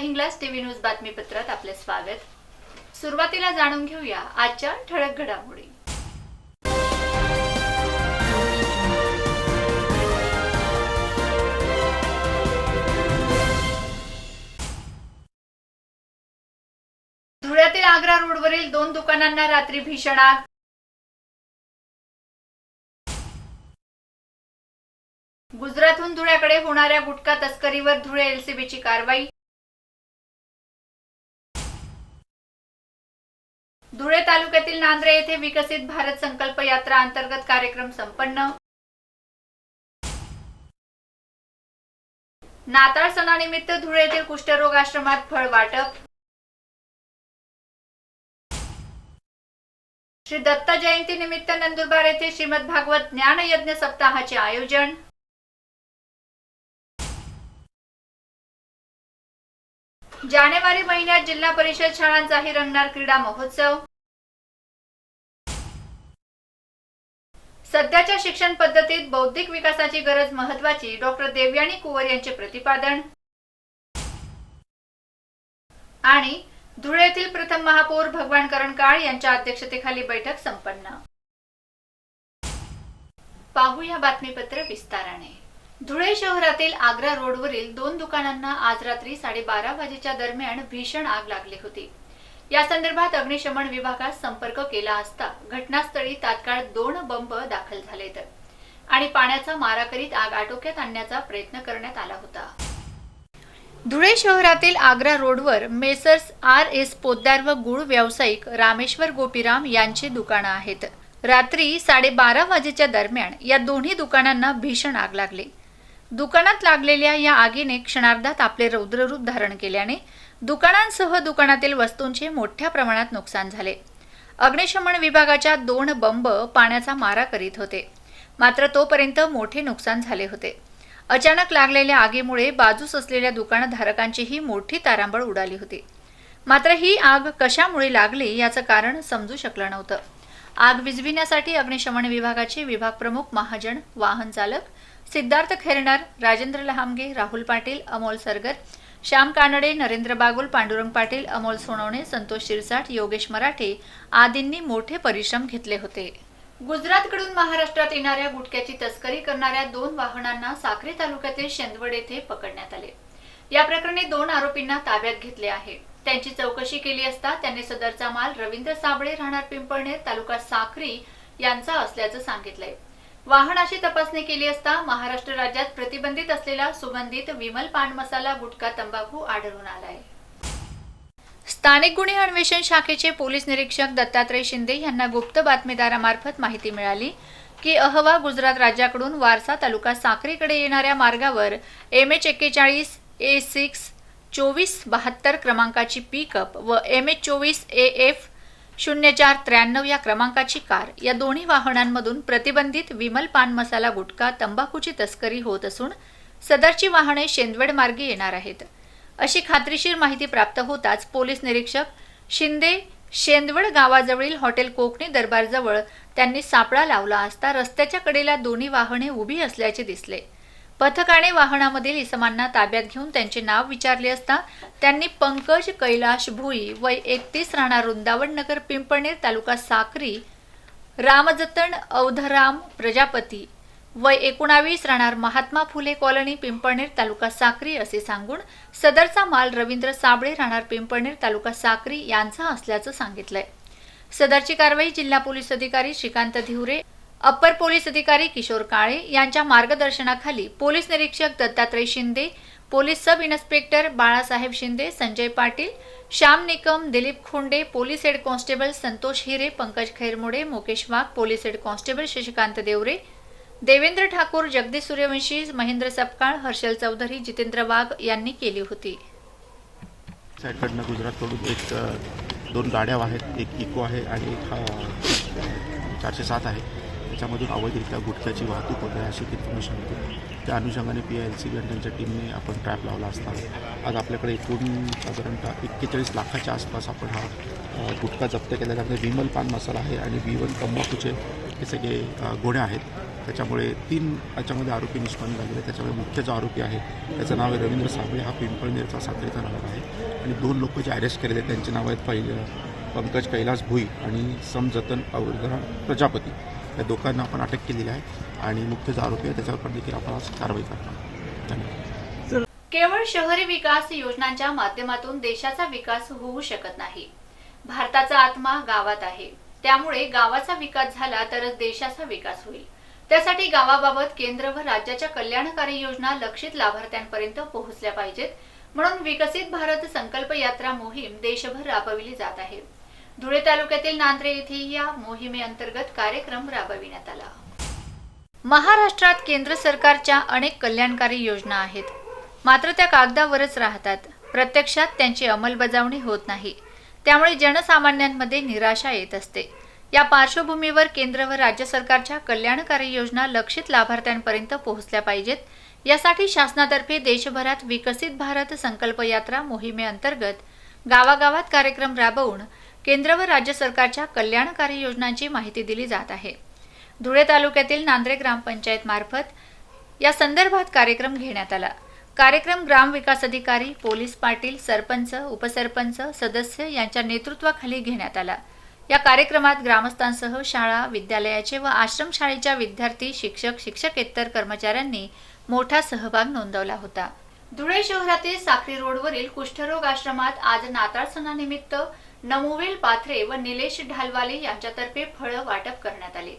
News बातमीपत्रात आपले स्वागत. सुरुवातीला जाणून घेऊया आजच्या ठळक घडामोडी. धुळ्यातील आग्रा रोडवरील दोन दुकानांना रात्री भीषण आग. गुजरातहून धुळ्याकडे होणाऱ्या गुटखा तस्करीवर धुळे एलसीबीची कारवाई. धुळे तालुक्यातील नांद्रे येथे विकसित भारत संकल्प यात्रा अंतर्गत कार्यक्रम संपन्न. नाताळ सणानिमित्त धुळे येथील कुष्ठरोग आश्रमात फळ वाटप. श्री दत्त जयंती निमित्त नंदुरबार येथे श्रीमद भागवत ज्ञान यज्ञ सप्ताहाचे आयोजन. जानेवारी महिन्यात जिल्हा परिषद शाळांचाही रंगणार क्रीडा महोत्सव. सध्याच्या शिक्षण पद्धतीत बौद्धिक विकासाची गरज महत्वाची. डॉक्टर देवयानी कुवर यांचे प्रतिपादन. आणि धुळेतील प्रथम महापौर भगवान करणकाळ यांच्या अध्यक्षतेखाली बैठक संपन्न. पाहूया बातमीपत्र विस्ताराने. धुळे शहरातील आग्रा रोडवरील दोन दुकानांना आज रात्री साडेबारा वाजेच्या दरम्यान भीषण आग लागली होती. या संदर्भात अग्निशमन विभागात संपर्क केला असता घटनास्थळी तात्काळ दोन बंब दाखल झालेत आणि पाण्याचा मारा करीत आग आटोक्यात आणण्याचा प्रयत्न करण्यात आला होता. धुळे शहरातील आग्रा रोडवर मेसर्स आर एस पोद्दार व गुळ व्यावसायिक रामेश्वर गोपीराम यांची दुकानं आहेत. रात्री साडेबारा वाजेच्या दरम्यान या दोन्ही दुकानांना भीषण आग लागली. दुकानात लागलेल्या या आगीने क्षणार्धात आपले रौद्ररूप धारण केल्याने दुकानांसह दुकानातील वस्तूंचे मोठ्या प्रमाणात नुकसान झाले. अग्निशमन विभागाच्या दोन बंब पाण्याचा मारा करीत होते. मात्र तोपर्यंत मोठे नुकसान झाले होते. अचानक लागलेल्या आगीमुळे बाजूस असलेल्या दुकानधारकांचीही मोठी तारांबळ उडाली होती. मात्र ही आग कशामुळे लागली याचं कारण समजू शकलं नव्हतं. आग विझविण्यासाठी अग्निशमन विभागाचे विभाग प्रमुख महाजन वाहन चालक सिद्धार्थ खेरणार राजेंद्र लहामगे राहुल पाटील अमोल सरगर श्याम कानडे नरेंद्र बागुल पांडुरंग पाटील अमोल सोनवणे संतोष शिरसाट योगेश मराठे आदींनी मोठे परिश्रम घेतले होते. गुजरातकडून महाराष्ट्रात येणाऱ्या गुटख्याची तस्करी करणाऱ्या दोन वाहनांना साक्री तालुक्यातील शेंदवड येथे पकडण्यात आले. या प्रकरणी दोन आरोपींना ताब्यात घेतले आहे. त्यांची चौकशी केली असता त्यांनी सदरचा माल रवींद्र साबळे राहणार पिंपळनेर तालुका साक्री यांचा असल्याचं सांगितलंय. वाहनाची तपासणी केली असता महाराष्ट्र राज्यात प्रतिबंधित असलेला सुगंधित विमल पान मसाला गुटखा तंबाखू आढळून आलाय. स्थानिक गुन्हे अन्वेषण शाखेचे पोलीस निरीक्षक दत्तात्रय शिंदे यांना गुप्त बातमीदारामार्फत माहिती मिळाली की अहवा गुजरात राज्याकडून वारसा तालुका साक्रीकडे येणाऱ्या मार्गावर एम एच एक्केचाळीस ए सिक्स चोवीस बहात्तर क्रमांकाची पिकअप व एम एच चोवीस ए एफ शून्य चार त्र्याण्णव या क्रमांकाची कार. या दोन्ही वाहनांमधून प्रतिबंधित विमल पान मसाला गुटखा तंबाखूची तस्करी होत असून सदरची वाहने शेंदवड मार्गे येणार आहेत. अशी खात्रीशीर माहिती प्राप्त होताच पोलीस निरीक्षक शिंदे शेंदवड गावाजवळील हॉटेल कोकणी दरबारजवळ त्यांनी सापळा लावला असता रस्त्याच्या कडेला दोन्ही वाहने उभी असल्याचे दिसले. पथकाने वाहनामधील इसमांना ताब्यात घेऊन त्यांचे नाव विचारले असता त्यांनी पंकज कैलाश भुई वय एकतीस राहणार वृंदावन नगर पिंपळनेर तालुका साक्री रामजतन अवधराम प्रजापती वय एकोणावीस राहणार महात्मा फुले कॉलनी पिंपळनेर तालुका साक्री असे सांगून सदरचा माल रवींद्र साबळे राहणार पिंपळनेर तालुका साक्री यांचा असल्याचं सांगितलंय. सदरची कारवाई जिल्हा पोलीस अधिकारी श्रीकांत धिवरे अप्पर पोलीस अधिकारी किशोर काळे यांच्या मार्गदर्शनाखाली पोलीस निरीक्षक Dattatray Shinde police sub inspector Balasaheb Shinde Sanjay Patil Shyam Nikam Dilip Khonde police head constable Santosh Hire Pankaj Khairmode Mukesh Wagh police head constable Shashikant Deore Devendra Thakur Jagdish Suryavanshi Mahendra Sapkal Harshal Chaudhari Jitendra Wagh यांनी केली होती. साईडकडनं गुजरातकडून एक दोन गाड्या आहेत. एक eco आहे आणि एक चारशे सात आहे. त्याच्यामधून अवैधरित्या गुटख्याची वाहतूक होते अशी इन्फॉर्मेशन होती. त्या अनुषंगाने पी एल सी बी आणि त्यांच्या टीमने आपण ट्रॅप लावला असता. आज आपल्याकडे एकूण साधारणतः एक्केचाळीस लाखाच्या आसपास आपण हा गुटखा जप्त केला त्यामध्ये विमल पान मसाला आहे आणि विवन तंबाखूचे हे सगळे गोण्या आहेत. त्याच्यामुळे तीन याच्यामध्ये आरोपी निष्पन्न झालेले त्याच्यामुळे मुख्य जो आरोपी आहे त्याचं नाव आहे रवींद्र साबळे. हा पिंपळनेरचा साखरेचा राहणार आहे. आणि दोन लोक जे अरेस्ट केलेले आहेत त्यांचे नाव आहेत पहिले पंकज कैलास भुई आणि समजतन अवघरा प्रजापती. या दोघांना आपण अटक केलेली आहे आणि मुख्य जो आरोपी आहे त्याच्यावर पण देखील आपण आज कारवाई करणार धन्यवाद. केवळ शहरी विकास योजनांच्या माध्यमातून देशाचा विकास होऊ शकत नाही. भारताचा आत्मा गावात आहे. त्यामुळे गावाचा विकास झाला तरच देशाचा विकास होईल. त्यासाठी गावाबाबत केंद्र व राज्याच्या कल्याणकारी योजना लक्षित लाभार्थ्यांपर्यंत पोहोचल्या पाहिजेत. म्हणून विकसित भारत संकल्प यात्रा मोहीम देशभर राबविली जात आहे. धुळे तालुक्यातील नांद्रे येथे या मोहिमेअंतर्गत कार्यक्रम राबविण्यात आला. महाराष्ट्रात केंद्र सरकारच्या अनेक कल्याणकारी योजना आहेत. मात्र त्या कागदावरच राहतात. प्रत्यक्षात त्यांची अंमलबजावणी होत नाही. त्यामुळे जनसामान्यांमध्ये निराशा येत असते. या पार्श्वभूमीवर केंद्र व राज्य सरकारच्या कल्याणकारी योजना लक्षित लाभार्थ्यांपर्यंत पोहोचल्या पाहिजेत. यासाठी शासनातर्फे देशभरात विकसित भारत संकल्प यात्रा मोहिमेअंतर्गत गावागावात कार्यक्रम राबवून केंद्र व राज्य सरकारच्या कल्याणकारी योजनांची माहिती दिली जात आहे. धुळे तालुक्यातील नांद्रे ग्रामपंचायत मार्फत या संदर्भात कार्यक्रम घेण्यात आला. कार्यक्रम ग्रामविकास अधिकारी पोलीस पाटील सरपंच उपसरपंच सदस्य यांच्या नेतृत्वाखाली घेण्यात आला. या कार्यक्रमात ग्रामस्थांसह शाळा विद्यालयाचे व आश्रमशाळेच्या विद्यार्थी शिक्षक शिक्षकेतर कर्मचाऱ्यांनी मोठा सहभाग नोंदवला होता. धुळे शहरातील साखरी रोडवरील कुष्ठरोग आश्रमात आज नाताळ सणानिमित्त नमुवेल पाथरे व निलेश ढालवाले यांच्यातर्फे फळं वाटप करण्यात आले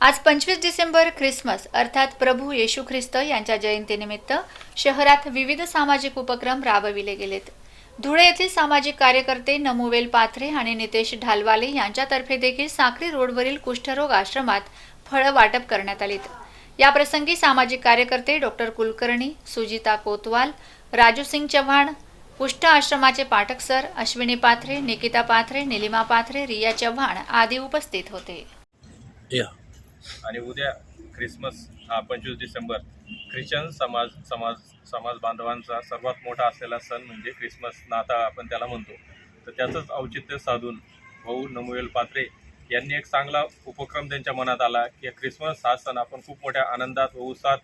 आज पंचवीस डिसेंबर ख्रिसमस अर्थात प्रभू येशू ख्रिस्त यांच्या जयंतीनिमित्त शहरात विविध सामाजिक उपक्रम राबविले गेलेत. धुळे येथील सामाजिक कार्यकर्ते नमुवेल पाथरे आणि नितेश ढालवाले यांच्यातर्फे देखील साखरी रोडवरील कुष्ठरोग आश्रमात फळं वाटप करण्यात आलीत. याप्रसंगी सामाजिक कार्यकर्ते डॉक्टर कुलकर्णी सुजिता कोतवाल राजूसिंग चव्हाण कुष्ठ आश्रमाचे पाठक सर अश्विनी पाथरे निकिता पाथरे निलिमा पाथरे रिया चव्हाण आदी उपस्थित होते. या. आणि उद्या ख्रिसमस हा पंचवीस डिसेंबर ख्रिश्चन समाज समाज समाज बांधवांचा सर्वात मोठा असलेला सण म्हणजे ख्रिसमस. नाताळ आपण त्याला म्हणतो. तर त्याचंच औचित्य साधून भाऊ नमुवेल पात्रे यांनी एक चांगला उपक्रम त्यांच्या मनात आला की ख्रिसमस हा सण आपण खूप मोठ्या आनंदात व उत्साहात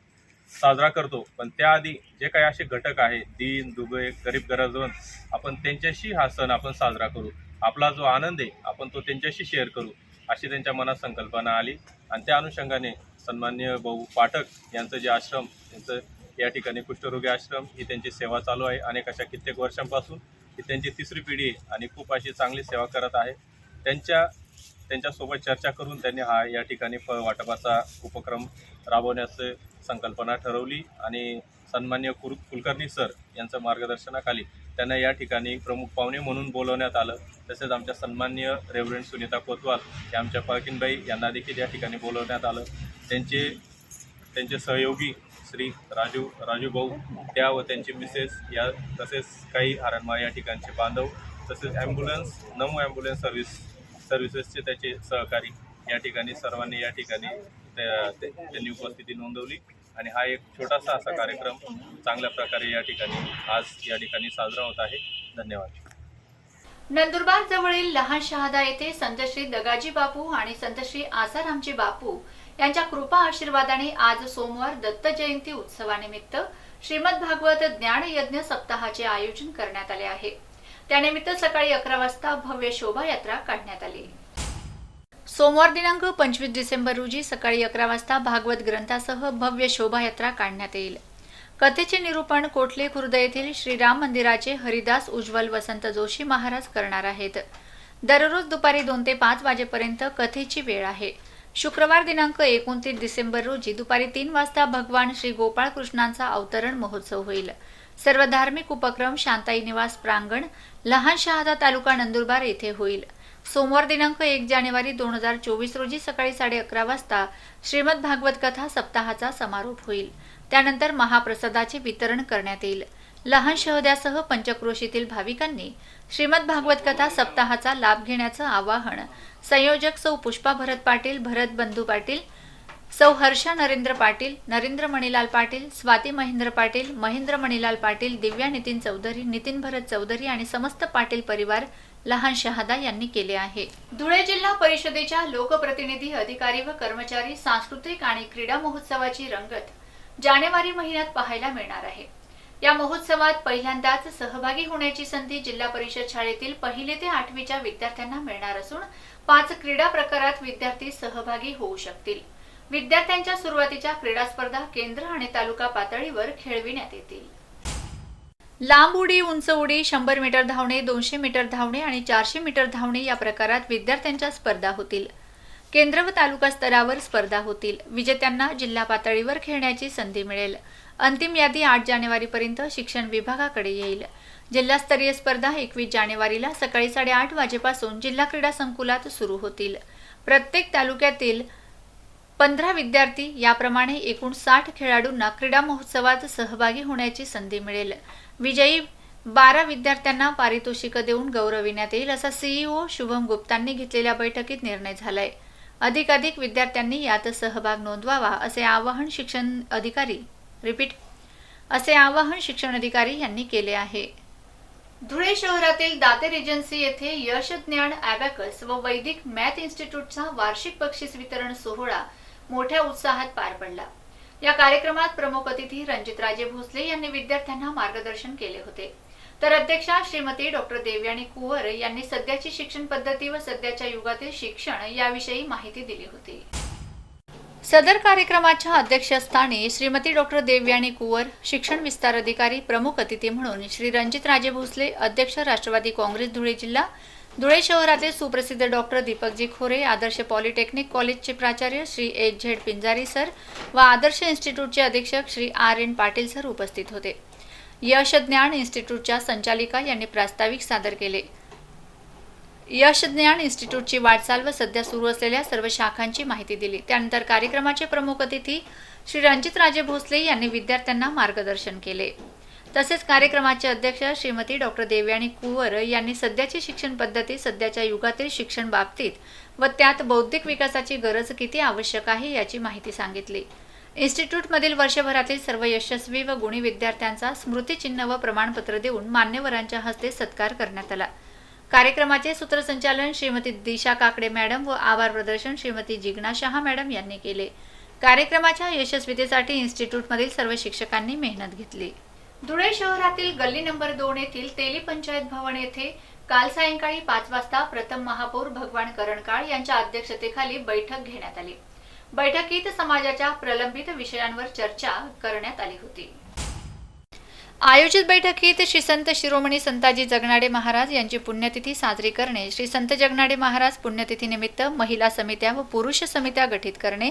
साजरा करतो. पण त्याआधी जे काही असे घटक आहे दीन दुबे गरीब गरजवंत आपण त्यांच्याशी हा सण आपण साजरा करू. आपला जो आनंद आहे आपण तो त्यांच्याशी शेअर करू अशी त्यांच्या मनात संकल्पना आली. आणि त्या अनुषंगाने सन्मान्य भाऊ पाठक यांचं जे आश्रम यांचं या ठिकाणी कुष्ठरोगी आश्रम ही त्यांची सेवा चालू आहे. अनेक अशा कित्येक वर्षांपासून ही त्यांची तिसरी पिढी आहे आणि खूप अशी चांगली सेवा करत आहे. त्यांच्या त्यांच्यासोबत चर्चा करून त्यांनी हा या ठिकाणी फळ वाटपाचा उपक्रम राबवण्याचं संकल्पना ठरवली आणि सन्मान्य कुर कुलकर्णी सर यांचं मार्गदर्शनाखाली त्यांना या ठिकाणी प्रमुख पाहुणे म्हणून बोलवण्यात आलं. तसेच आमच्या सन्मान्य रेव्हरेंट सुनीता कोतवाल या आमच्या पाळकीनबाई यांना देखील या ठिकाणी बोलवण्यात आलं. त्यांचे त्यांचे सहयोगी श्री राजू राजू भाऊ त्या व त्यांची मिसेस या तसेच काही आरणमा या ठिकाणचे बांधव तसेच ॲम्ब्युलन्स नऊ ॲम्ब्युलन्स सर्व्हिस सर्व्हिसेसचे त्याचे सहकारी या ठिकाणी सर्वांनी या ठिकाणी त्या- त्यांनी उपस्थिती नोंदवली. आणि हा एक छोटासा असा कार्यक्रम चांगल्या प्रकारे या ठिकाणी आज या ठिकाणी साजरा होत आहे. धन्यवाद. नंदुरबार जवळील लहान शहादा येथे संतश्री दगाजी बापू आणि संतश्री आसारामजी बापू यांच्या कृपा आशीर्वादाने आज सोमवार दत्त जयंती उत्सवानिमित्त श्रीमद भागवत ज्ञान यज्ञ सप्ताहाचे आयोजन करण्यात आले आहे. त्यानिमित्त सकाळी अकरा वाजता भव्य शोभायात्रा काढण्यात आली. सोमवार दिनांक पंचवीस डिसेंबर रोजी सकाळी अकरा वाजता भागवत ग्रंथासह भव्य शोभायात्रा काढण्यात येईल. कथेचे निरूपण कोठले खुर्द येथील श्रीराम मंदिराचे हरिदास उज्ज्वल वसंत जोशी महाराज करणार आहेत. दररोज दुपारी दोन ते पाच वाजेपर्यंत कथेची वेळ आहे. शुक्रवार दिनांक एकोणतीस डिसेंबर रोजी दुपारी तीन वाजता भगवान श्री गोपाळ कृष्णांचा अवतरण महोत्सव होईल. सर्व धार्मिक उपक्रम शांताई निवास प्रांगण लहान शहादा तालुका नंदुरबार येथे होईल. सोमवार दिनांक एक जानेवारी दोन हजार चोवीस रोजी सकाळी साडे अकरा वाजता श्रीमद भागवत कथा सप्ताहाचा समारोप होईल. त्यानंतर महाप्रसादाचे वितरण करण्यात येईल. लहान शहद्यासह पंचक्रोशीतील भाविकांनी श्रीमद भागवत कथा सप्ताहाचा लाभ घेण्याचं आवाहन संयोजक सौ पुष्पा भरत पाटील भरत बंधू पाटील सौ हर्षा नरेंद्र पाटील नरेंद्र मणिलाल पाटील स्वाती महेंद्र पाटील महेंद्र मणिलाल पाटील दिव्या नितीन चौधरी नितीन भरत चौधरी आणि समस्त पाटील परिवार लहान शहादा यांनी केले आहे. धुळे जिल्हा परिषदेच्या लोकप्रतिनिधी अधिकारी व कर्मचारी सांस्कृतिक आणि क्रीडा महोत्सवाची रंगत जानेवारी महिन्यात पाहायला मिळणार आहे. या महोत्सवात पहिल्यांदाच सहभागी होण्याची संधी जिल्हा परिषद शाळेतील पहिले ते आठवीच्या विद्यार्थ्यांना मिळणार असून पाच क्रीडा प्रकारात विद्यार्थी सहभागी होऊ शकतील. विद्यार्थ्यांच्या सुरुवातीच्या क्रीडा स्पर्धा केंद्र आणि तालुका पातळीवर खेळविण्यात येतील. लांब उडी उंच उडी शंभर मीटर धावणे दोनशे मीटर धावणे आणि चारशे मीटर धावणे या प्रकारात विद्यार्थ्यांच्या स्पर्धा होतील. केंद्र व तालुका स्तरावर स्पर्धा होतील. विजेत्यांना जिल्हा पातळीवर खेळण्याची संधी मिळेल. अंतिम यादी आठ जानेवारीपर्यंत शिक्षण विभागाकडे येईल. जिल्हास्तरीय स्पर्धा एकवीस जानेवारीला सकाळी साडेआठ वाजेपासून जिल्हा क्रीडा संकुलात सुरू होतील. प्रत्येक तालुक्यातील पंधरा विद्यार्थी याप्रमाणे एकूण साठ खेळाडूंना क्रीडा महोत्सवात सहभागी होण्याची संधी मिळेल. विजयी बारा विद्यार्थ्यांना पारितोषिकं देऊन गौरविण्यात येईल असा सीईओ शुभम गुप्तांनी घेतलेल्या बैठकीत निर्णय झालाय. अधिकाधिक विद्यार्थ्यांनी यात सहभाग नोंदवावा असे आवाहन शिक्षण अधिकारी रिपीट असे आवाहन शिक्षण अधिकारी यांनी केले आहे. धुळे शहरातील दातेर एजन्सी येथे यश ज्ञान अॅबॅकस व वैदिक मॅथ इन्स्टिट्यूटचा वार्षिक बक्षीस वितरण सोहळा मोठ्या उत्साहात पार पडला. या कार्यक्रमात प्रमुख अतिथी रणजितराजे भोसले यांनी विद्यार्थ्यांना मार्गदर्शन केले होते. तर अध्यक्षा श्रीमती डॉक्टर देवयानी कुवर यांनी सध्याची शिक्षण पद्धती व सध्याच्या युगातील शिक्षण याविषयी माहिती दिली होती. सदर कार्यक्रमाच्या अध्यक्षस्थानी श्रीमती डॉक्टर देवयानी कुवर शिक्षण विस्तार अधिकारी प्रमुख अतिथी म्हणून श्री रणजितराजे भोसले अध्यक्ष राष्ट्रवादी काँग्रेस धुळे जिल्हा धुळे शहरातील सुप्रसिद्ध डॉक्टर दीपकजी खोरे आदर्श पॉलिटेक्निक कॉलेजचे प्राचार्य Shri H Z Pinjari sir व आदर्श इन्स्टिट्यूटचे अधीक्षक Shri R N Patil sir उपस्थित होते. यश ज्ञान इन्स्टिट्यूटच्या संचालिका यांनी प्रास्ताविक सादर केले. यश ज्ञान इन्स्टिट्यूटची वाटचाल व सध्या सुरू असलेल्या सर्व शाखांची माहिती दिली. त्यानंतर कार्यक्रमाचे प्रमुख अतिथी श्री रणजितराजे भोसले यांनी विद्यार्थ्यांना मार्गदर्शन केले. तसेच कार्यक्रमाचे अध्यक्ष श्रीमती डॉक्टर देवयानी कुवर यांनी सध्याची शिक्षण पद्धती सध्याच्या युगातील शिक्षण बाबतीत व त्यात बौद्धिक विकासाची गरज किती आवश्यक आहे याची माहिती सांगितली. इन्स्टिट्यूटमधील वर्षभरातील सर्व यशस्वी व गुणी विद्यार्थ्यांचा स्मृतिचिन्ह व प्रमाणपत्र देऊन मान्यवरांच्या हस्ते सत्कार करण्यात आला. कार्यक्रमाचे सूत्रसंचालन श्रीमती दिशा काकडे मॅडम व आभार प्रदर्शन श्रीमती जिग्ना शहा मॅडम यांनी केले. कार्यक्रमाच्या यशस्वीतेसाठी इन्स्टिट्यूटमधील सर्व शिक्षकांनी मेहनत घेतली. धुळे शहरातील गल्ली नंबर दोन येथील तेली पंचायत भवन येथे काल सायंकाळी पाच वाजता प्रथम महापौर भगवान करणकाळ यांच्या अध्यक्षतेखाली बैठक घेण्यात आली. बैठकीत समाजाच्या प्रलंबित विषयांवर चर्चा करण्यात आली होती. आयोजित बैठकीत श्री संत शिरोमणी संताजी जगनाडे महाराज यांची पुण्यतिथी साजरी करणे श्री संत जगनाडे महाराज पुण्यतिथीनिमित्त महिला समित्या व पुरुष समित्या गठीत करणे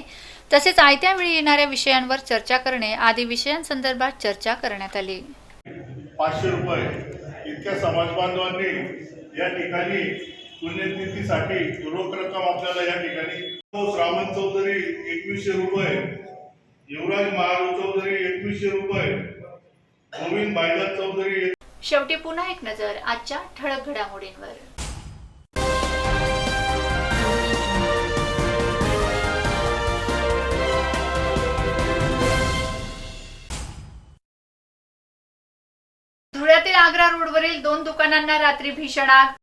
तसेच आयत्या वेळी येणाऱ्या विषयांवर चर्चा करणे आदी विषयांसंदर्भात चर्चा करण्यात आली. पाचशे रुपये इतक्या समाज बांधवांनी या ठिकाणी पुण्यतिथीसाठी रोख रक्कम आपल्याला या ठिकाणी श्रावण चौधरी एकवीसशे रुपये युवराज महारू चौधरी एकवीसशे रुपये गोविंद चौधरी शेवटी पुन्हा एक नजर आजच्या ठळक घडामोडींवर. धुळ्यातील आग्रा रोडवरील दोन दुकानांना रात्री भीषण आग.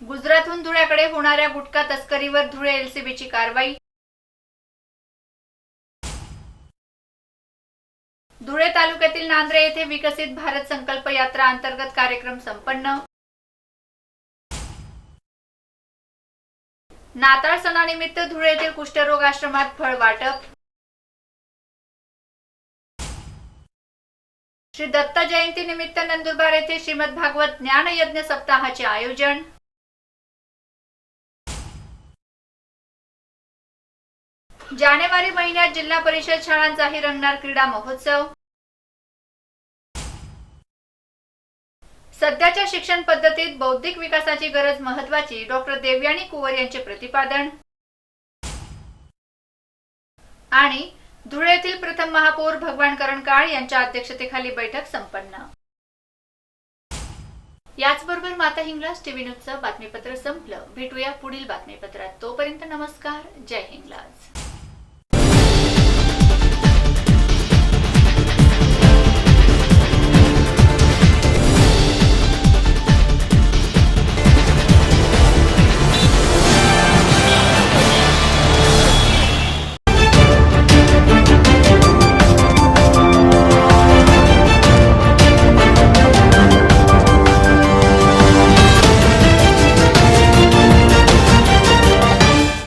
गुजरातहून धुळ्याकडे होणाऱ्या गुटखा तस्करीवर धुळे एलसीबीची कारवाई. धुळे तालुक्यातील नांद्रे येथे विकसित भारत संकल्प यात्रा अंतर्गत कार्यक्रम संपन्न. नाताळ सणानिमित्त धुळे येथील कुष्ठरोग आश्रमात फळ वाटप. श्री दत्त जयंती निमित्त नंदुरबार येथे श्रीमद भागवत ज्ञान यज्ञ सप्ताहाचे आयोजन. जानेवारी महिन्यात जिल्हा परिषद शाळांचाही रंगणार क्रीडा महोत्सव. सध्याच्या शिक्षण पद्धतीत बौद्धिक विकासाची गरज महत्वाची डॉक्टर देवयानी कुवर यांचे प्रतिपादन. आणि धुळेतील प्रथम महापौर भगवान करणकाळ यांच्या अध्यक्षतेखाली बैठक संपन्न. याचबरोबर माता हिंगलाज टीव्ही न्यूजचं बातमीपत्र संपलं. भेटूया पुढील बातमीपत्रात. तोपर्यंत नमस्कार. जय हिंगलाज.